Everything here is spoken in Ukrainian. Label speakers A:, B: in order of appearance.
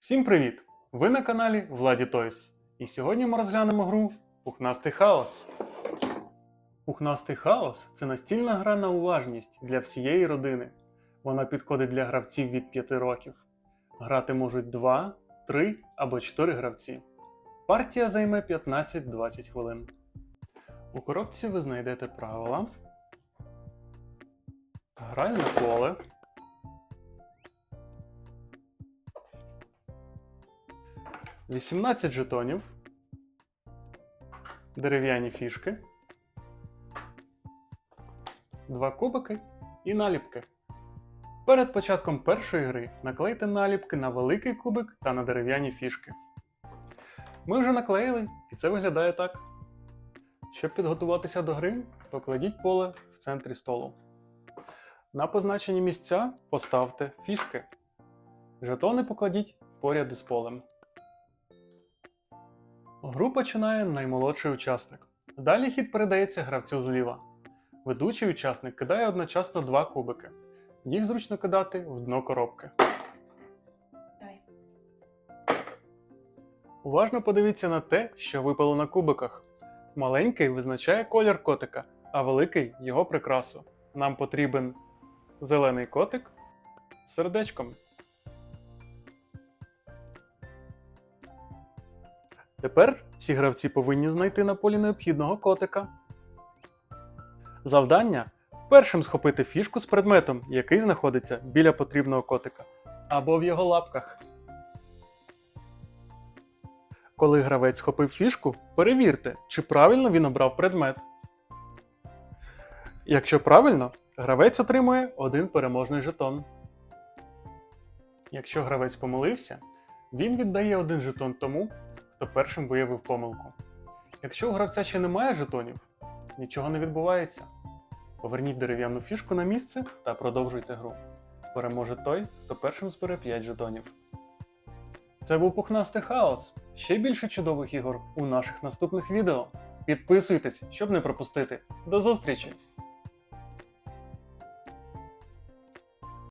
A: Всім привіт! Ви на каналі Владі Тойс. І сьогодні ми розглянемо гру Пухнастий хаос. Пухнастий хаос це настільна гра на уважність для всієї родини. Вона підходить для гравців від 5 років. Грати можуть 2, 3 або 4 гравці. Партія займе 15-20 хвилин. У коробці ви знайдете правила, гральне поле. Вісімнадцять жетонів, дерев'яні фішки, два кубики і наліпки. Перед початком першої гри наклейте наліпки на великий кубик та на дерев'яні фішки. Ми вже наклеїли, і це виглядає так. Щоб підготуватися до гри, покладіть поле в центрі столу. На позначені місця поставте фішки. Жетони покладіть поряд із полем. Гру починає наймолодший учасник. Далі хід передається гравцю зліва. Ведучий учасник кидає одночасно два кубики. Їх зручно кидати в дно коробки.
B: Дай.
A: Уважно подивіться на те, що випало на кубиках. Маленький визначає колір котика, а великий його прикрасу. Нам потрібен зелений котик з сердечком. Тепер всі гравці повинні знайти на полі необхідного котика. Завдання першим схопити фішку з предметом, який знаходиться біля потрібного котика, або в його лапках. Коли гравець схопив фішку, перевірте, чи правильно він обрав предмет. Якщо правильно, гравець отримує один переможний жетон. Якщо гравець помилився, він віддає один жетон тому, хто першим виявив помилку. Якщо у гравця ще немає жетонів, нічого не відбувається. Поверніть дерев'яну фішку на місце та продовжуйте гру. Переможе той, хто першим збере 5 жетонів. Це був Пухнастий Хаос. Ще більше чудових ігор у наших наступних відео. Підписуйтесь, щоб не пропустити. До зустрічі!